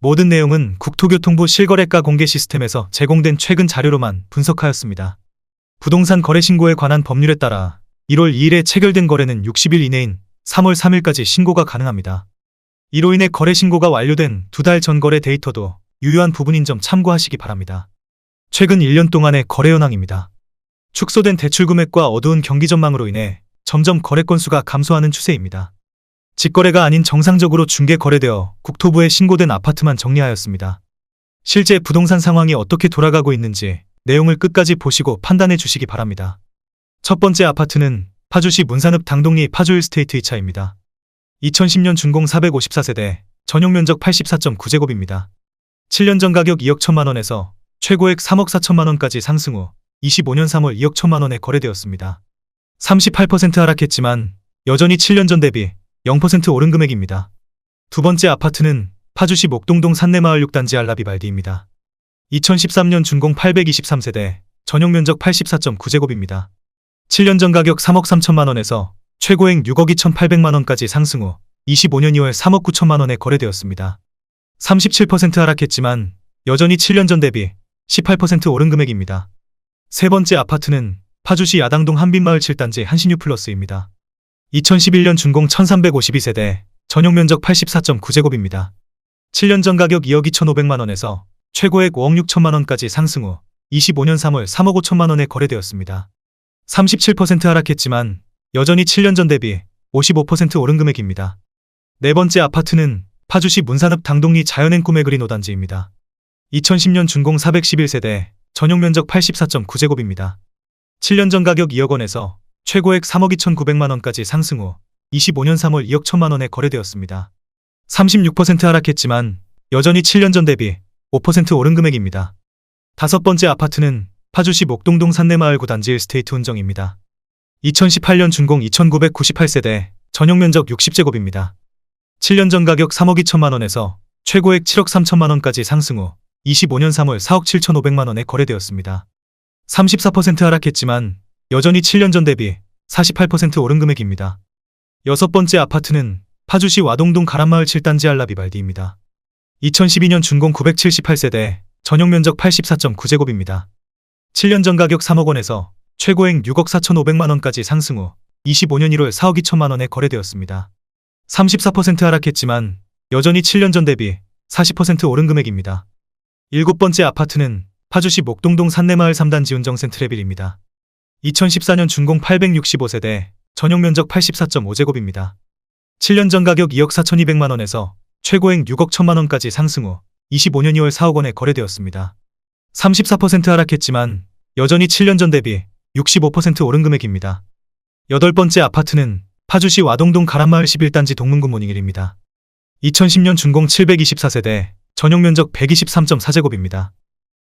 모든 내용은 국토교통부 실거래가 공개 시스템에서 제공된 최근 자료로만 분석하였습니다. 부동산 거래 신고에 관한 법률에 따라 1월 2일에 체결된 거래는 60일 이내인 3월 3일까지 신고가 가능합니다. 이로 인해 거래 신고가 완료된 두 달 전 거래 데이터도 유효한 부분인 점 참고하시기 바랍니다. 최근 1년 동안의 거래 현황입니다. 축소된 대출 금액과 어두운 경기 전망으로 인해 점점 거래 건수가 감소하는 추세입니다. 직거래가 아닌 정상적으로 중개 거래되어 국토부에 신고된 아파트만 정리하였습니다. 실제 부동산 상황이 어떻게 돌아가고 있는지 내용을 끝까지 보시고 판단해 주시기 바랍니다. 첫 번째 아파트는 파주시 문산읍 당동리 파주일 스테이트 2차입니다. 2010년 준공 454세대, 전용 면적 84.9제곱입니다. 7년 전 가격 2억 1천만 원에서 최고액 3억 4천만 원까지 상승 후 25년 3월 2억 1천만 원에 거래되었습니다. 38% 하락했지만 여전히 7년 전 대비 0% 오른 금액입니다. 두 번째 아파트는 파주시 목동동 산내마을 6단지 알라비발디입니다. 2013년 준공 823세대, 전용 면적 84.9제곱입니다. 7년 전 가격 3억 3천만 원에서 최고액 6억 2천8백만 원까지 상승 후 25년 2월 3억 9천만 원에 거래되었습니다. 37% 하락했지만 여전히 7년 전 대비 18% 오른 금액입니다. 세 번째 아파트는 파주시 야당동 한빛마을 7단지 한신유 플러스입니다. 2011년 준공 1352세대, 전용 면적 84.9제곱입니다. 7년 전 가격 2억 2천5백만 원에서 최고액 5억 6천만 원까지 상승 후 25년 3월 3억 5천만 원에 거래되었습니다. 37% 하락했지만 여전히 7년 전 대비 55% 오른 금액입니다. 네 번째 아파트는 파주시 문산읍 당동리 자연행 꿈의 그린 5단지입니다. 2010년 준공 411세대, 전용 면적 84.9제곱입니다. 7년 전 가격 2억 원에서 최고액 3억 2천9백만 원까지 상승 후 25년 3월 2억 1천만 원에 거래되었습니다. 36% 하락했지만 여전히 7년 전 대비 5% 오른 금액입니다. 다섯 번째 아파트는 파주시 목동동 산내마을 9단지 일스테이트 운정입니다. 2018년 준공 2998세대, 전용 면적 60제곱입니다. 7년 전 가격 3억 2천만 원에서 최고액 7억 3천만 원까지 상승 후 25년 3월 4억 7천5백만 원에 거래되었습니다. 34% 하락했지만 여전히 7년 전 대비 48% 오른 금액입니다. 여섯 번째 아파트는 파주시 와동동 가람마을 7단지 알라비발디입니다. 2012년 준공 978세대, 전용 면적 84.9제곱입니다. 7년 전 가격 3억 원에서 최고액 6억 4천5백만 원까지 상승 후 25년 1월 4억 2천만 원에 거래되었습니다. 34% 하락했지만 여전히 7년 전 대비 40% 오른 금액입니다. 일곱 번째 아파트는 파주시 목동동 산내마을 3단지 운정센 트레빌입니다. 2014년 준공 865세대, 전용 면적 84.5제곱입니다. 7년 전 가격 2억 4천2백만 원에서 최고액 6억 1천만 원까지 상승 후 25년 2월 4억 원에 거래되었습니다. 34% 하락했지만 여전히 7년 전 대비 65% 오른 금액입니다. 여덟 번째 아파트는 파주시 와동동 가람마을 11단지 동문구 모닝일입니다. 2010년 준공 724세대, 전용 면적 123.4제곱입니다.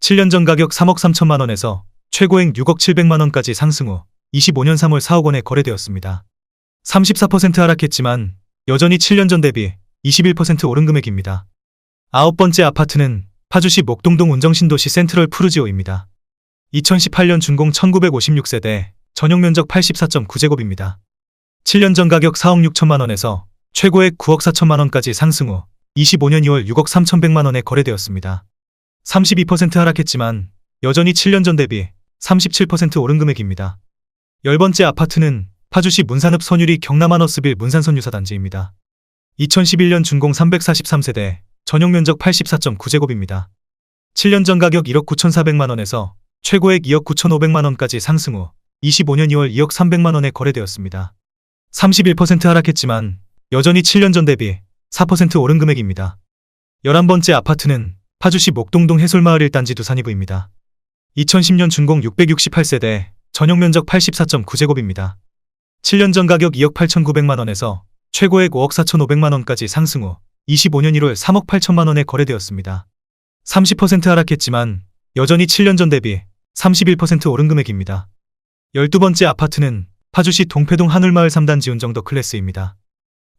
7년 전 가격 3억 3천만 원에서 최고액 6억 7백만 원까지 상승 후 25년 3월 4억 원에 거래되었습니다. 34% 하락했지만 여전히 7년 전 대비 21% 오른 금액입니다. 아홉 번째 아파트는 파주시 목동동 운정신도시 센트럴 푸르지오입니다. 2018년 준공 1956세대, 전용 면적 84.9제곱입니다. 7년 전 가격 4억 6천만 원에서 최고액 9억 4천만 원까지 상승 후 25년 2월 6억 3천백만 원에 거래되었습니다. 32% 하락했지만 여전히 7년 전 대비 37% 오른 금액입니다. 열 번째 아파트는 파주시 문산읍 선유리 경남하너스빌 문산선유사단지입니다. 2011년 준공 343세대, 전용 면적 84.9제곱입니다. 7년 전 가격 1억 9,400만 원에서 최고액 2억 9,500만 원까지 상승 후 25년 2월 2억 300만 원에 거래되었습니다. 31% 하락했지만 여전히 7년 전 대비 4% 오른 금액입니다. 11번째 아파트는 파주시 목동동 해솔마을 1단지 두산이브입니다. 2010년 준공 668세대, 전용 면적 84.9제곱입니다. 7년 전 가격 2억 8,900만 원에서 최고액 5억 4,500만 원까지 상승 후 25년 1월 3억 8천만 원에 거래되었습니다. 30% 하락했지만 여전히 7년 전 대비 31% 오른 금액입니다. 12번째 아파트는 파주시 동패동 한울마을 3단지 운정더 클래스입니다.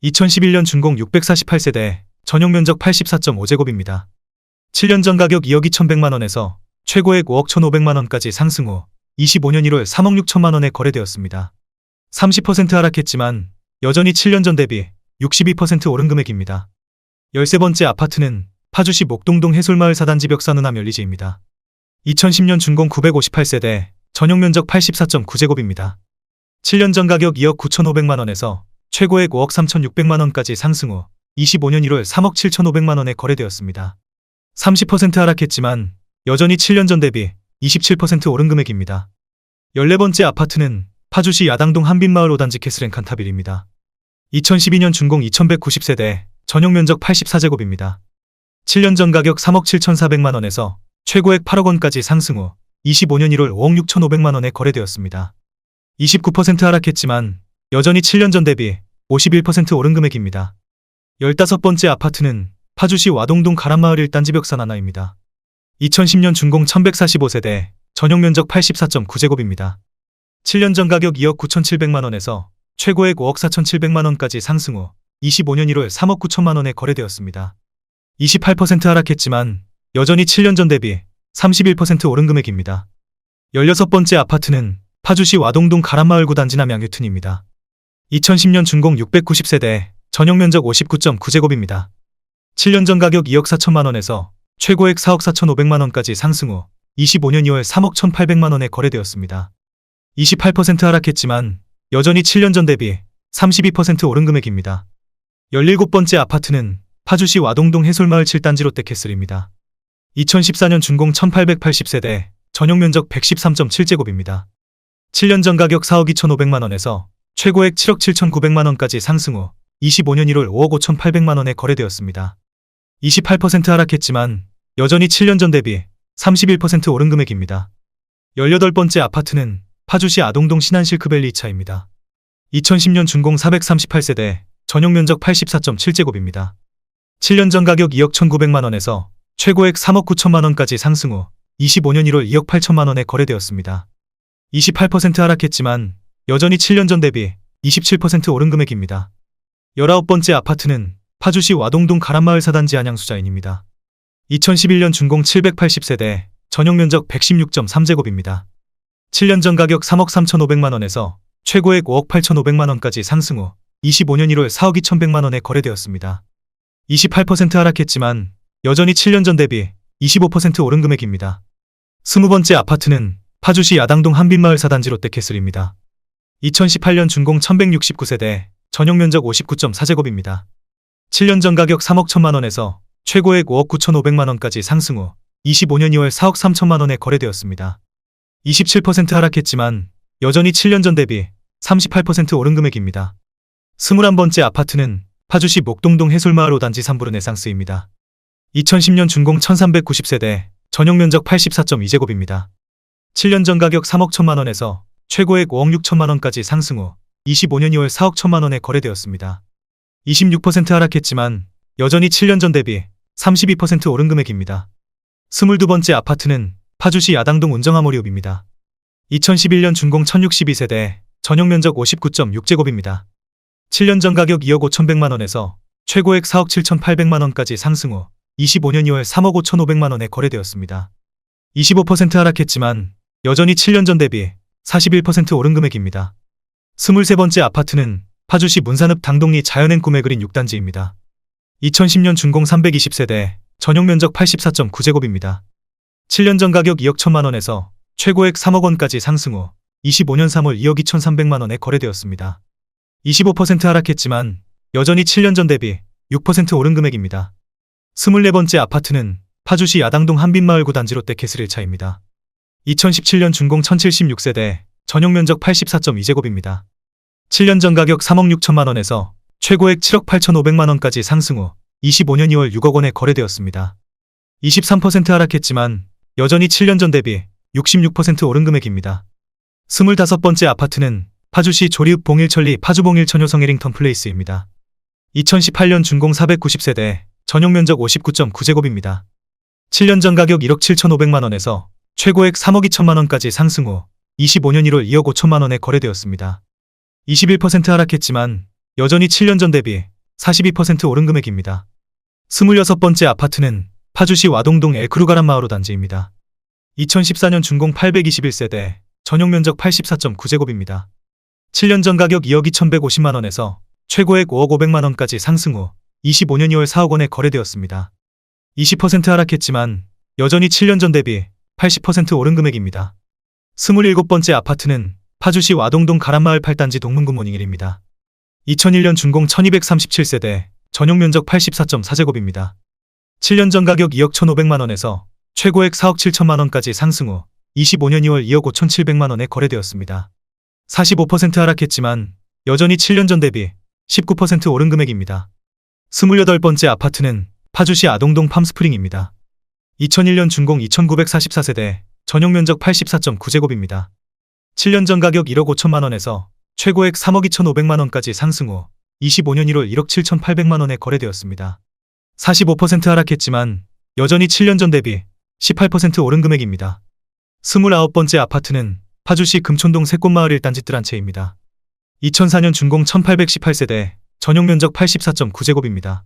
2011년 준공 648세대, 전용 면적 84.5제곱입니다. 7년 전 가격 2억 2천백만 원에서 최고액 5억 1,500만 원까지 상승 후 25년 1월 3억 6천만 원에 거래되었습니다. 30% 하락했지만 여전히 7년 전 대비 62% 오른 금액입니다. 13번째 아파트는 파주시 목동동 해솔마을 사단지 벽산은암 열리지입니다. 2010년 준공 958세대, 전용 면적 84.9제곱입니다. 7년 전 가격 2억 9,500만 원에서 최고액 5억 3,600만 원까지 상승 후 25년 1월 3억 7,500만 원에 거래되었습니다. 30% 하락했지만 여전히 7년 전 대비 27% 오른 금액입니다. 14번째 아파트는 파주시 야당동 한빛마을 5단지 캐스랭 칸타빌입니다. 2012년 준공 2190세대, 전용 면적 84제곱입니다. 7년 전 가격 3억 7,400만 원에서 최고액 8억 원까지 상승 후 25년 1월 5억 6,500만 원에 거래되었습니다. 29% 하락했지만 여전히 7년 전 대비 51% 오른 금액입니다. 15번째 아파트는 파주시 와동동 가란마을 1단지 벽산 하나입니다. 2010년 준공 1145세대, 전용 면적 84.9제곱입니다. 7년 전 가격 2억 9,700만 원에서 최고액 5억 4,700만 원까지 상승 후 25년 1월 3억 9천만 원에 거래되었습니다. 28% 하락했지만 여전히 7년 전 대비 31% 오른 금액입니다. 16번째 아파트는 파주시 와동동 가란마을 구 단지 남양유튼입니다. 2010년 준공 690세대, 전용 면적 59.9제곱입니다. 7년 전 가격 2억 4천만 원에서 최고액 4억 4천5백만 원까지 상승 후 25년 2월 3억 1,800만 원에 거래되었습니다. 28% 하락했지만 여전히 7년 전 대비 32% 오른 금액입니다. 17번째 아파트는 파주시 와동동 해솔마을 7단지 롯데캐슬입니다. 2014년 준공 1880세대, 전용 면적 113.7제곱입니다. 7년 전 가격 4억 2,500만 원에서 최고액 7억 7,900만 원까지 상승 후 25년 1월 5억 5,800만 원에 거래되었습니다. 28% 하락했지만 여전히 7년 전 대비 31% 오른 금액입니다. 18번째 아파트는 파주시 아동동 신안실크밸리 2차입니다. 2010년 준공 438세대, 전용 면적 84.7제곱입니다. 7년 전 가격 2억 1,900만 원에서 최고액 3억 9천만 원까지 상승 후 25년 1월 2억 8천만 원에 거래되었습니다. 28% 하락했지만 여전히 7년 전 대비 27% 오른 금액입니다. 19번째 아파트는 파주시 와동동 가란마을 사단지 안양수자인입니다. 2011년 준공 780세대, 전용 면적 116.3제곱입니다. 7년 전 가격 3억 3,500만 원에서 최고액 5억 8,500만 원까지 상승 후 25년 1월 4억 2,100만 원에 거래되었습니다. 28% 하락했지만 여전히 7년 전 대비 25% 오른 금액입니다. 20번째 아파트는 파주시 야당동 한빛마을 사단지 롯데캐슬입니다. 2018년 준공 1169세대, 전용 면적 59.4제곱입니다. 7년 전 가격 3억 1천만 원에서 최고액 5억 9,500만 원까지 상승 후 25년 2월 4억 3천만 원에 거래되었습니다. 27% 하락했지만 여전히 7년 전 대비 38% 오른 금액입니다. 21번째 아파트는 파주시 목동동 해솔마을 5단지 3부른 에상스입니다. 2010년 준공 1390세대, 전용 면적 84.2제곱입니다. 7년 전 가격 3억 1천만 원에서 최고액 5억 6천만 원까지 상승 후 25년 2월 4억 1천만 원에 거래되었습니다. 26% 하락했지만 여전히 7년 전 대비 32% 오른 금액입니다. 22번째 아파트는 파주시 야당동 운정아모리옵입니다. 2011년 준공 1062세대, 전용 면적 59.6제곱입니다. 7년 전 가격 2억 5천백만 원에서 최고액 4억 7천8백만 원까지 상승 후 25년 2월 3억 5천5백만 원에 거래되었습니다. 25% 하락했지만 여전히 7년 전 대비 41% 오른 금액입니다. 23번째 아파트는 파주시 문산읍 당동리 자연행 꿈에 그린 6단지입니다. 2010년 준공 320세대, 전용 면적 84.9제곱입니다. 7년 전 가격 2억 1천만 원에서 최고액 3억 원까지 상승 후 25년 3월 2억 2천3백만 원에 거래되었습니다. 25% 하락했지만 여전히 7년 전 대비 6% 오른 금액입니다. 24번째 아파트는 파주시 야당동 한빛마을 구단지 롯데 캐슬 1차입니다. 2017년 준공 1076세대, 전용 면적 84.2제곱입니다. 7년 전 가격 3억 6천만 원에서 최고액 7억 8천5백만 원까지 상승 후 25년 2월 6억 원에 거래되었습니다. 23% 하락했지만 여전히 7년 전 대비 66% 오른 금액입니다. 25번째 아파트는 파주시 조리읍 봉일천리 파주 봉일 천 효성 해링턴 플레이스입니다. 2018년 준공 490세대, 전용 면적 59.9제곱입니다. 7년 전 가격 1억 7천5백만 원에서 최고액 3억 2천만 원까지 상승 후 25년 1월 2억 5천만 원에 거래되었습니다. 21% 하락했지만 여전히 7년 전 대비 42% 오른 금액입니다. 26번째 아파트는 파주시 와동동 엘크루가란 마을호 단지입니다. 2014년 준공 821세대, 전용 면적 84.9제곱입니다. 7년 전 가격 2억 2,150만 원에서 최고액 5억 500만 원까지 상승 후 25년 2월 4억 원에 거래되었습니다. 20% 하락했지만 여전히 7년 전 대비 80% 오른 금액입니다. 27번째 아파트는 파주시 와동동 가란마을 8단지 동문굿모닝일입니다. 2001년 준공 1237세대, 전용 면적 84.4제곱입니다. 7년 전 가격 2억 1,500만 원에서 최고액 4억 7천만 원까지 상승 후 25년 2월 2억 5,700만 원에 거래되었습니다. 45% 하락했지만 여전히 7년 전 대비 19% 오른 금액입니다. 28번째 아파트는 파주시 아동동 팜스프링입니다. 2001년 준공 2944세대, 전용 면적 84.9제곱입니다. 7년 전 가격 1억 5천만 원에서 최고액 3억 2,500만 원까지 상승 후 25년 1월 1억 7,800만 원에 거래되었습니다. 45% 하락했지만 여전히 7년 전 대비 18% 오른 금액입니다. 29번째 아파트는 파주시 금촌동 새꽃마을 1단지 뜰 한 채입니다. 2004년 준공 1818세대, 전용 면적 84.9제곱입니다.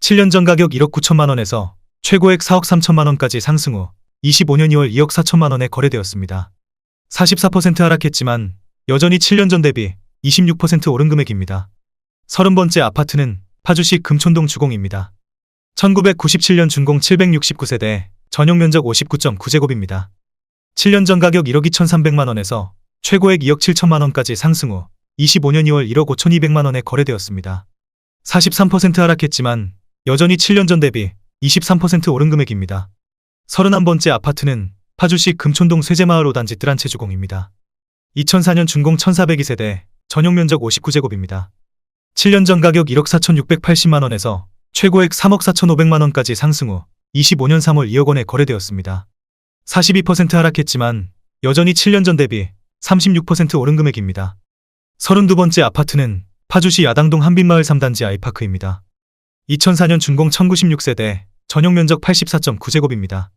7년 전 가격 1억 9천만 원에서 최고액 4억 3천만 원까지 상승 후 25년 2월 2억 4천만 원에 거래되었습니다. 44% 하락했지만 여전히 7년 전 대비 26% 오른 금액입니다. 30번째 아파트는 파주시 금촌동 주공입니다. 1997년 준공 769세대, 전용 면적 59.9제곱입니다. 7년 전 가격 1억 2,300만 원에서 최고액 2억 7천만 원까지 상승 후 25년 2월 1억 5,200만 원에 거래되었습니다. 43% 하락했지만 여전히 7년 전 대비 23% 오른 금액입니다. 31번째 아파트는 파주시 금촌동 쇠제마을 5단지 뜰한채 주공입니다. 2004년 준공 1402 세대, 전용 면적 59제곱입니다. 7년 전 가격 1억 4,680만 원에서 최고액 3억 4,500만 원까지 상승 후 25년 3월 2억 원에 거래되었습니다. 42% 하락했지만 여전히 7년 전 대비 36% 오른 금액입니다. 32번째 아파트는 파주시 야당동 한빛마을 3단지 아이파크입니다. 2004년 준공 1096세대, 전용 면적 84.9제곱입니다.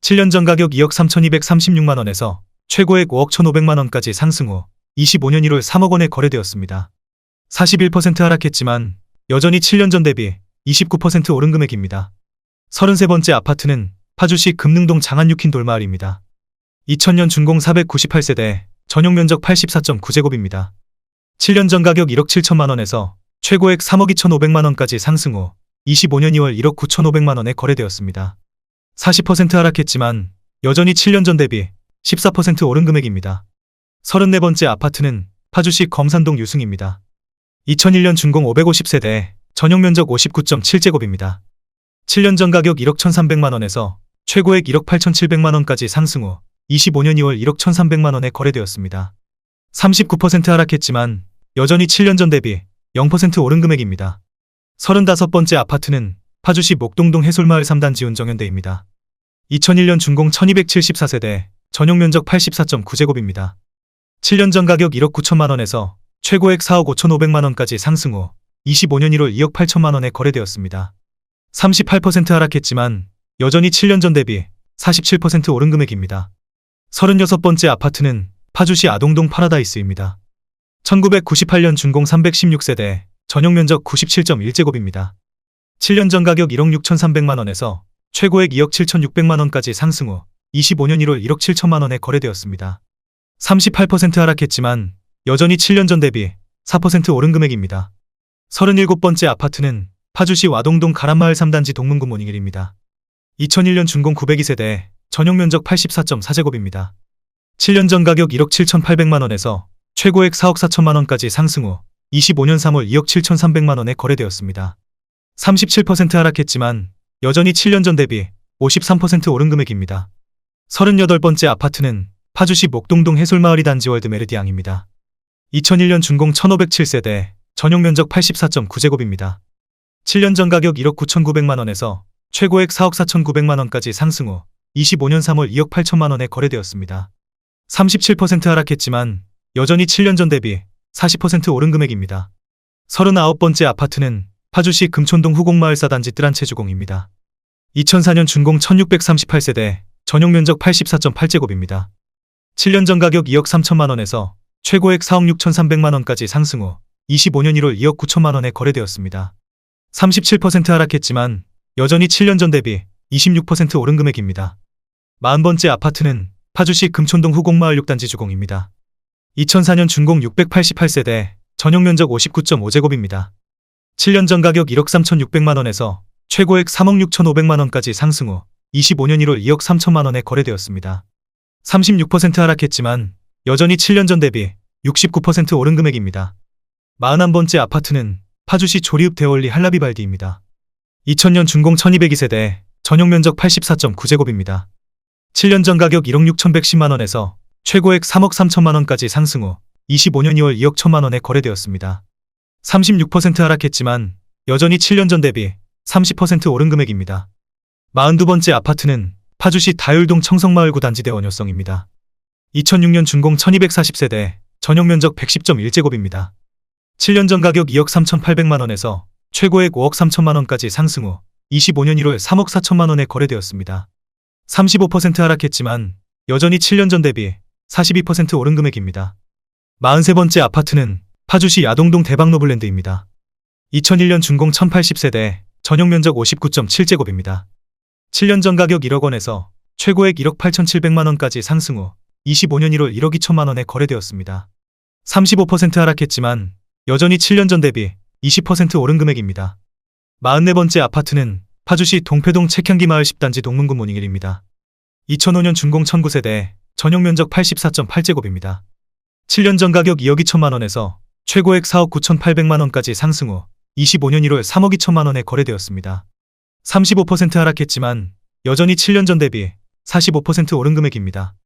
7년 전 가격 2억 3,236만 원에서 최고액 5억 1,500만 원까지 상승 후 25년 1월 3억 원에 거래되었습니다. 41% 하락했지만 여전히 7년 전 대비 29% 오른 금액입니다. 33번째 아파트는 파주시 금능동 장안육힌 돌마을입니다. 2000년 준공 498세대, 전용 면적 84.9제곱입니다. 7년 전 가격 1억 7천만 원에서 최고액 3억 2,500만 원까지 상승 후 25년 2월 1억 9,500만 원에 거래되었습니다. 40% 하락했지만 여전히 7년 전 대비 14% 오른 금액입니다. 34번째 아파트는 파주시 검산동 유승입니다. 2001년 준공 550세대, 전용 면적 59.7제곱입니다. 7년 전 가격 1억 1,300만 원에서 최고액 1억 8,700만 원까지 상승 후 25년 2월 1억 1,300만 원에 거래되었습니다. 39% 하락했지만 여전히 7년 전 대비 0% 오른 금액입니다. 35번째 아파트는 파주시 목동동 해솔마을 3단지 운정현대입니다. 2001년 준공 1274세대, 전용 면적 84.9제곱입니다. 7년 전 가격 1억 9천만 원에서 최고액 4억 5,500만 원까지 상승 후 25년 1월 2억 8천만 원에 거래되었습니다. 38% 하락했지만 여전히 7년 전 대비 47% 오른 금액입니다. 36번째 아파트는 파주시 아동동 파라다이스입니다. 1998년 준공 316세대, 전용 면적 97.1제곱입니다. 7년 전 가격 1억 6,300만 원에서 최고액 2억 7,600만 원까지 상승 후 25년 1월 1억 7천만 원에 거래되었습니다. 38% 하락했지만 여전히 7년 전 대비 4% 오른 금액입니다. 37번째 아파트는 파주시 와동동 가란마을 3단지 동문굿모닝일입니다. 2001년 준공 902세대, 전용 면적 84.4제곱입니다. 7년 전 가격 1억 7,800만 원에서 최고액 4억 4천만 원까지 상승 후 25년 3월 2억 7,300만 원에 거래되었습니다. 37% 하락했지만 여전히 7년 전 대비 53% 오른 금액입니다. 38번째 아파트는 파주시 목동동 해솔마을이 단지 월드 메르디앙입니다. 2001년 준공 1507세대, 전용 면적 84.9제곱입니다. 7년 전 가격 1억 9,900만 원에서 최고액 4억 4,900만 원까지 상승 후 25년 3월 2억 8천만 원에 거래되었습니다. 37% 하락했지만 여전히 7년 전 대비 40% 오른 금액입니다. 39번째 아파트는 파주시 금촌동 후곡마을 사단지 뜰한채 주공입니다. 2004년 준공 1638세대, 전용 면적 84.8제곱입니다. 7년 전 가격 2억 3천만 원에서 최고액 4억 6,300만 원까지 상승 후 25년 1월 2억 9천만 원에 거래되었습니다. 37% 하락했지만 여전히 7년 전 대비 26% 오른 금액입니다. 40번째 아파트는 파주시 금촌동 후곡마을 6단지 주공입니다. 2004년 준공 688세대, 전용 면적 59.5제곱입니다. 7년 전 가격 1억 3,600만 원에서 최고액 3억 6,500만 원까지 상승 후 25년 1월 2억 3천만 원에 거래되었습니다. 36% 하락했지만 여전히 7년 전 대비 69% 오른 금액입니다. 41번째 아파트는 파주시 조리읍 대월리 한라비발디입니다. 2000년 준공 1202세대, 전용 면적 84.9제곱입니다. 7년 전 가격 1억 6,110만 원에서 최고액 3억 3천만 원까지 상승 후 25년 2월 2억 1천만 원에 거래되었습니다. 36% 하락했지만 여전히 7년 전 대비 30% 오른 금액입니다. 42번째 아파트는 파주시 다율동 청성마을구 단지 대 원효성입니다. 2006년 준공 1240세대, 전용 면적 110.1제곱입니다. 7년 전 가격 2억 3,800만 원에서 최고액 5억 3천만 원까지 상승 후 25년 1월 3억 4천만 원에 거래되었습니다. 35% 하락했지만 여전히 7년 전 대비 42% 오른 금액입니다. 43번째 아파트는 파주시 야동동 대박노블랜드입니다. 2001년 준공 1080세대, 전용 면적 59.7제곱입니다. 7년 전 가격 1억 원에서 최고액 1억 8,700만 원까지 상승 후 25년 1월 1억 2천만 원에 거래되었습니다. 35% 하락했지만 여전히 7년 전 대비 20% 오른 금액입니다. 44번째 아파트는 파주시 동패동 책향기 마을 10단지 동문구 모닝일입니다. 2005년 준공 1009세대, 전용 면적 84.8제곱입니다. 7년 전 가격 2억 2천만 원에서 최고액 4억 9,800만 원까지 상승 후 25년 1월 3억 2천만 원에 거래되었습니다. 35% 하락했지만 여전히 7년 전 대비 45% 오른 금액입니다.